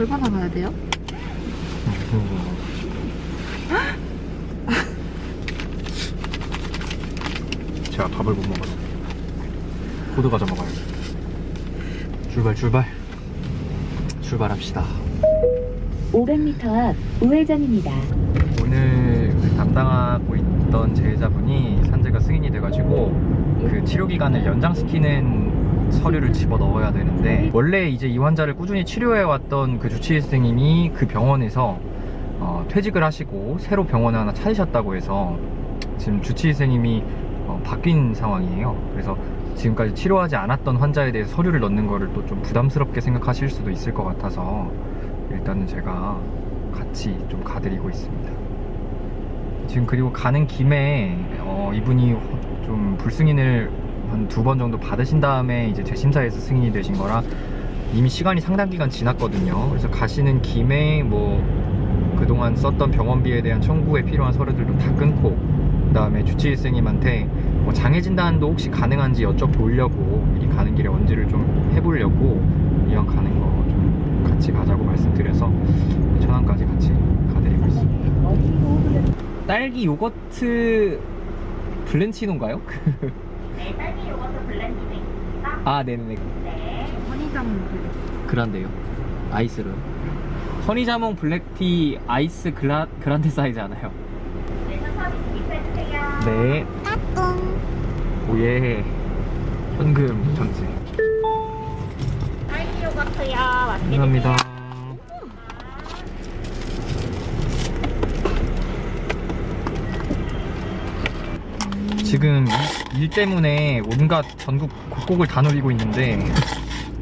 얼마나 가야 돼요? 제가 밥을 못 먹어서 호두 과자 먹어요. 출발 출발. 출발합시다. 500m 앞 우회전입니다. 오늘 그 담당하고 있던 제자분이 산재가 승인이 돼가지고 그 치료 기간을 연장시키는 서류를 집어 넣어야 되는데 원래 이제 이 환자를 꾸준히 치료해 왔던 그 주치의 선생님이 그 병원에서 어, 퇴직을 하시고 새로 병원을 하나 찾으셨다고 해서 지금 주치의 선생님이 어, 바뀐 상황이에요. 그래서 지금까지 치료하지 않았던 환자에 대해서 서류를 넣는 거를 또 좀 부담스럽게 생각하실 수도 있을 것 같아서 일단은 제가 같이 좀 가드리고 있습니다. 지금 그리고 가는 김에 어, 이분이 호- 좀 불승인을 한 두 번 정도 받으신 다음에 이제 재심사에서 승인이 되신 거라 이미 시간이 상당 기간 지났거든요. 그래서 가시는 김에 뭐 그동안 썼던 병원비에 대한 청구에 필요한 서류들도 다 끊고 그다음에 주치의 선생님한테 뭐 장애 진단도 혹시 가능한지 여쭤보려고 미리 가는 길에 언지를 좀 해보려고 이왕 가는 거 좀 같이 가자고 말씀드려서 천안까지 같이 가드리고 있습니다. 딸기 요거트 블렌치노인가요? 네, 딸기 요거트 블렌디도 있습니다. 아 네네네 네. 허니자몽 블랙. 그란데요 아이스로 허니자몽 블랙티 아이스 그라, 그란데 사이즈잖아요 네, 천천히 구입해주세요. 네 오예 현금 전지 딸기 요거트요. 맛있게 감사합니다 지금 일, 일 때문에 온갖 전국 곳곳을 다 누비고 있는데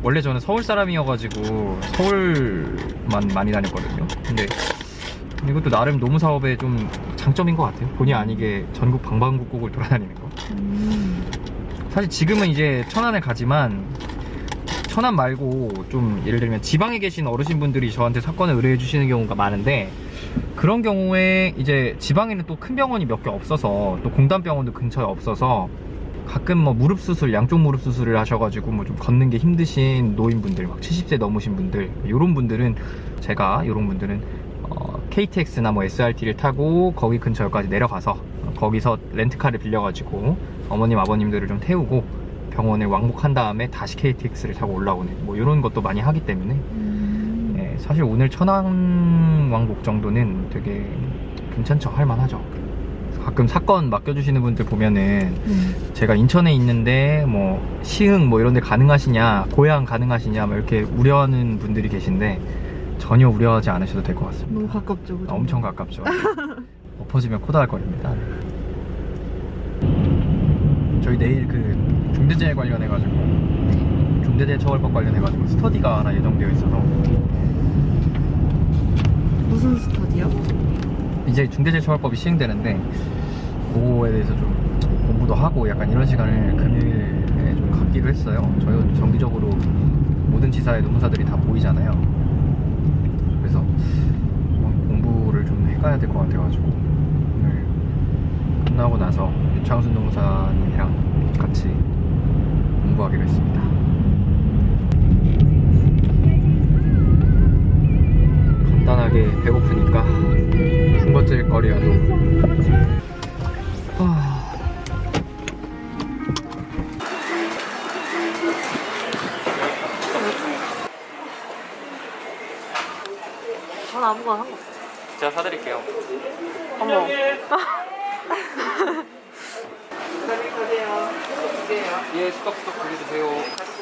원래 저는 서울 사람이어가지고 서울만 많이 다녔거든요. 근데 이것도 나름 노무 사업의 좀 장점인 것 같아요. 본의 아니게 전국 방방곡곡을 돌아다니는 거. 음. 사실 지금은 이제 천안을 가지만 천안 말고 좀 예를 들면 지방에 계신 어르신분들이 저한테 사건을 의뢰해 주시는 경우가 많은데 그런 경우에 이제 지방에는 또 큰 병원이 몇 개 없어서 또 공단병원도 근처에 없어서 가끔 뭐 무릎 수술, 양쪽 무릎 수술을 하셔가지고 뭐 좀 걷는 게 힘드신 노인분들, 막 70세 넘으신 분들, 이런 분들은 제가 이런 분들은 어, KTX나 뭐 SRT를 타고 거기 근처까지 내려가서 어, 거기서 렌트카를 빌려가지고 어머님 아버님들을 좀 태우고 병원에 왕복한 다음에 다시 KTX를 타고 올라오는 뭐 이런 것도 많이 하기 때문에 음. 예, 사실 오늘 천안 왕복 정도는 되게 괜찮죠 할만하죠 가끔 사건 맡겨주시는 분들 보면은 음. 제가 인천에 있는데 뭐 시흥 뭐 이런 데 가능하시냐 고향 가능하시냐 뭐 이렇게 우려하는 분들이 계신데 전혀 우려하지 않으셔도 될 것 같습니다 너무 가깝죠. 그죠? 엄청 가깝죠 엎어지면 코다할거립니다 저희 내일 그 중대재해 관련해가지고 중대재해 처벌법 관련해가지고 스터디가 하나 예정되어 있어서 무슨 스터디요? 이제 중대재해처벌법이 시행되는데 그거에 대해서 좀 공부도 하고 약간 이런 시간을 금요일에 좀 갖기로 했어요. 저희 정기적으로 모든 지사의 노무사들이 다 보이잖아요. 그래서 뭐 공부를 좀 해가야 될 것 같아가지고 오늘 끝나고 나서 유창순 노무사님이랑 같이 공부하기로 했습니다. 간단하게 배고프니까 군것질 거리라도 아... 전 아무거나 상관없어. 제가 사드릴게요. 어머. 예, 수덕수덕 돌려주세요.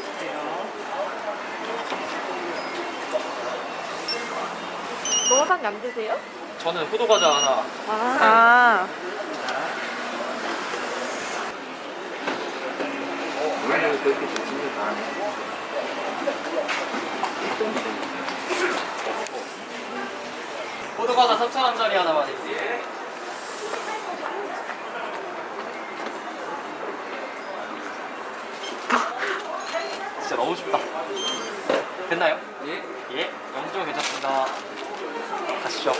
노사님 안 드세요? 저는 호두 과자 하나. 아. 호두 과자 3,000원짜리 하나만 해주세요. 진짜 너무 춥다. 됐나요? 예. 예. 영조 괜찮습니다. 가시죠.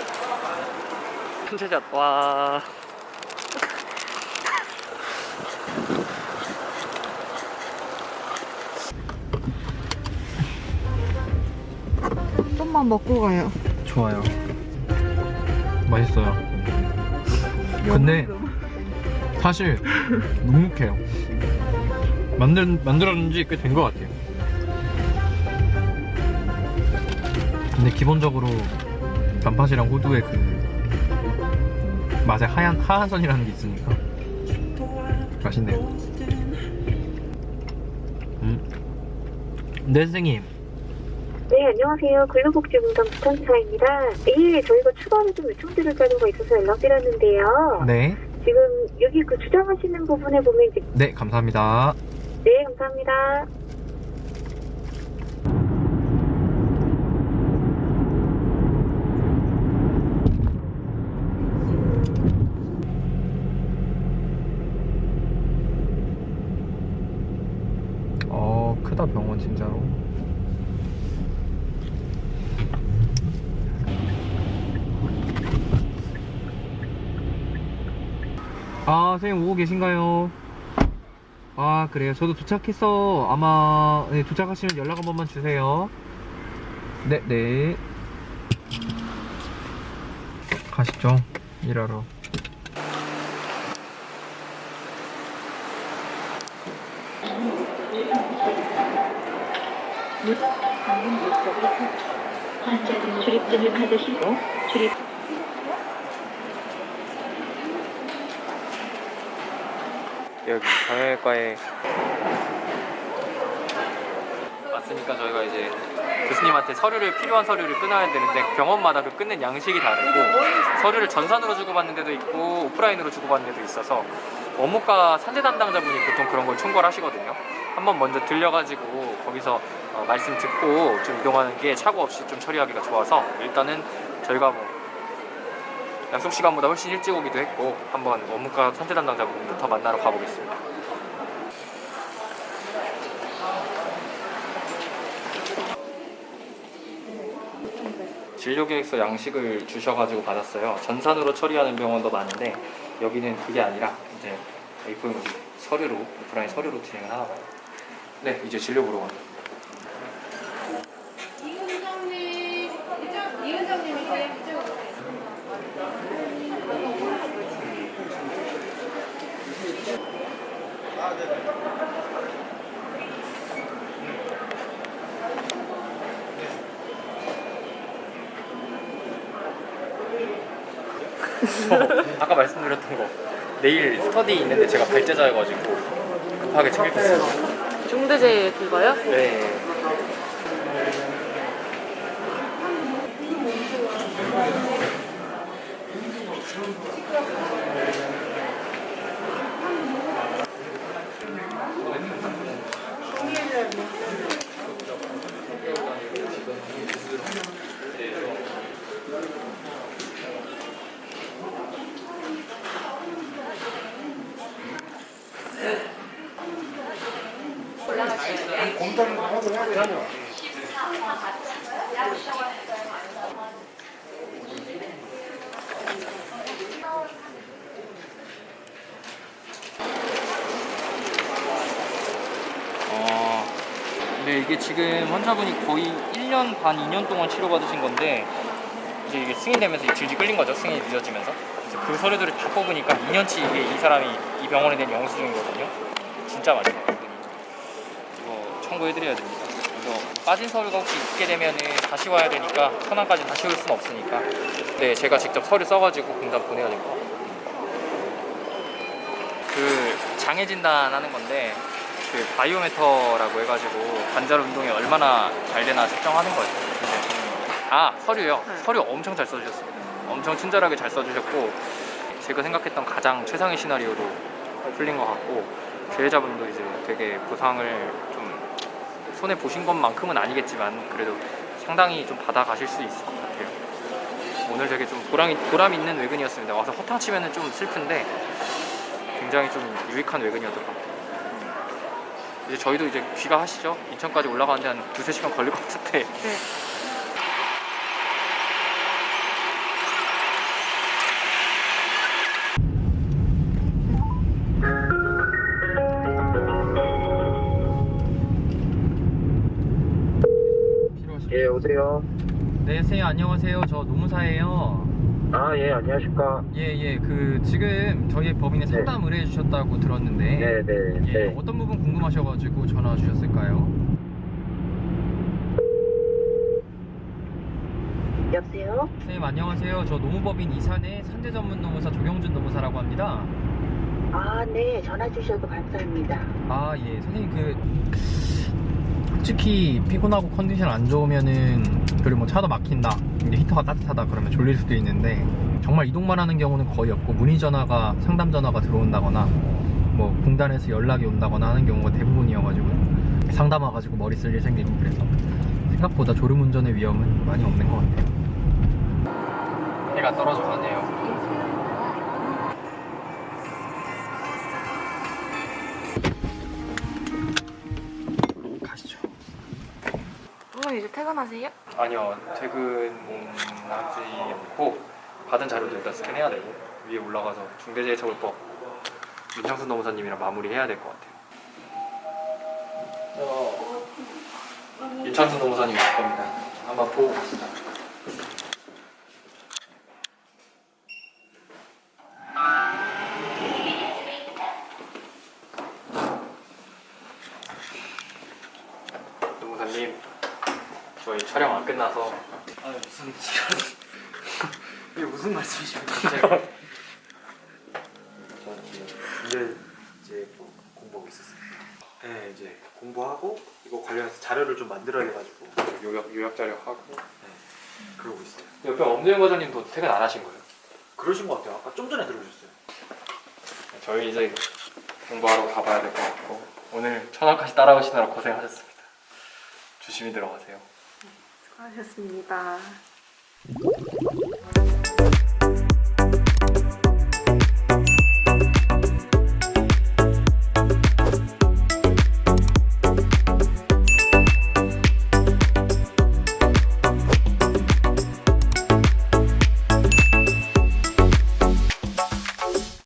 큰체자 와. 좀만 번만 먹고 가요. 좋아요. 맛있어요. 근데 사실 묵묵해요. 만들 만들었는 지꽤 된 것 같아요. 근데 기본적으로 단팥이랑 호두의 그 맛에 하얀 하한선이라는 게 있으니까 맛있네요. 음. 네 선생님. 네, 안녕하세요. 근로복지공단 부탄차입니다. 예, 저희가 추가로 좀 요청드릴 자료가 있어서 연락드렸는데요. 네. 지금 여기 그 주장하시는 부분에 보면 이제 네 감사합니다. 네, 감사합니다. 어 크다 병원 진짜로. 아 선생님 오고 계신가요? 아 그래요. 저도 도착해서 아마 네, 도착하시면 연락 한 번만 주세요. 네네. 가시죠. 일하러 환자분 출입증을 받으시고 출입 여기 경영외과에 왔으니까 저희가 이제 교수님한테 서류를 필요한 서류를 끊어야 되는데 병원마다 그 끊는 양식이 다르고 서류를 전산으로 주고받는 데도 있고 오프라인으로 주고받는 데도 있어서 업무과 산재 담당자분이 보통 그런 걸 총괄 하시거든요. 한번 먼저 들려가지고 거기서 어, 말씀 듣고 좀 이동하는 게 착오 없이 좀 처리하기가 좋아서 일단은 저희가 뭐 약속 시간보다 훨씬 일찍 오기도 했고 한번 업무과 산재 담당자분부터 만나러 가보겠습니다. 진료계획서 양식을 주셔가지고 받았어요. 전산으로 처리하는 병원도 많은데 여기는 그게 아니라 이제 A4 서류로 오프라인 서류로 진행을 하나 봐요. 네, 이제 진료 보러 가요. 이은정님, 이쪽, 이은정님 이제 이쪽. 아까 말씀드렸던 거 내일 스터디 있는데 제가 발제자여가지고 급하게 챙길 거 있어요. 중대재 그거요? 네. 어, 근데 이게 지금 환자분이 거의 1년 반, 2년 동안 치료받으신 건데 이제 이게 승인되면서 질질 끌린 거죠. 승인이 늦어지면서. 그래서 그 서류들을 다 뽑으니까 2년치 이게 이 사람이 이 병원에 낸 영수증이거든요. 진짜 많이 나왔거든요. 이거 청구해드려야 됩니다. 그래서 빠진 서류가 혹시 있게 되면은 다시 와야 되니까 천안까지 다시 올 수는 없으니까 네 제가 직접 서류 써가지고 공단 보내야 될 것 같아요. 그 장애 진단하는 건데 그 바이오메터라고 해가지고 관절 운동이 얼마나 잘 되나 측정하는 거예요. 근데 아 서류요. 네. 서류 엄청 잘 써주셨습니다. 엄청 친절하게 잘 써주셨고 제가 생각했던 가장 최상의 시나리오로 풀린 것 같고 피해자분도 이제 되게 보상을 좀 손해 보신 것만큼은 아니겠지만 그래도 상당히 좀 받아 가실 수 있을 것 같아요. 오늘 되게 좀 보람, 보람 있는 외근이었습니다. 와서 허탕 치면은 좀 슬픈데 굉장히 좀 유익한 외근이었던 것 같아요. 이제 저희도 이제 귀가하시죠. 인천까지 올라가는데 한 두세 시간 걸릴 것 같은데 네. 안녕하세요. 저 노무사예요. 아, 예, 안녕하십니까. 예, 예. 그 지금 저희 법인에 상담 의뢰해 주셨다고 들었는데 네, 네, 예, 네. 어떤 부분 궁금하셔 가지고 전화 주셨을까요? 여보세요? 선생님 안녕하세요. 저 노무법인 이산의 산재 전문 노무사 조경준 노무사라고 합니다. 아, 네. 전화 주셔서 감사합니다. 아, 예. 선생님 그 솔직히 피곤하고 컨디션 안 좋으면은 그리고 뭐 차도 막힌다. 근데 히터가 따뜻하다 그러면 졸릴 수도 있는데 정말 이동만 하는 경우는 거의 없고 문의 전화가 상담 전화가 들어온다거나 뭐 공단에서 연락이 온다거나 하는 경우가 대부분이어가지고 상담 와가지고 머리 쓸 일 생기고 그래서 생각보다 졸음 운전의 위험은 많이 없는 것 같아요. 해가 떨어져 가네요. 이제 퇴근하세요? 아니요 퇴근하지 않고 받은 자료도 일단 스캔해야 되고 위에 올라가서 중대재해처벌법. 윤창순 노무사님이랑 마무리해야 될 것 같아요. 어, 윤창순 노무사님 올 겁니다. 한번 보고 가시죠 노무사님 저희 촬영 안 끝나서 아 무슨 이게 무슨 말씀이십니까 갑자기 저는 이제 이제 뭐 공부하고 있었어요. 네, 이제 공부하고 이거 관련해서 자료를 좀 만들어야 돼가지고 요약 요약 자료 하고 그러고 있어요. 옆에 엄도영 과장님도 퇴근 안 하신 거예요? 그러신 것 같아요. 아까 좀 전에 들어오셨어요. 저희 이제 공부하러 가봐야 될 것 같고 오늘 천안까지 따라오시느라 고생하셨습니다. 조심히 들어가세요. 하셨습니다. 네.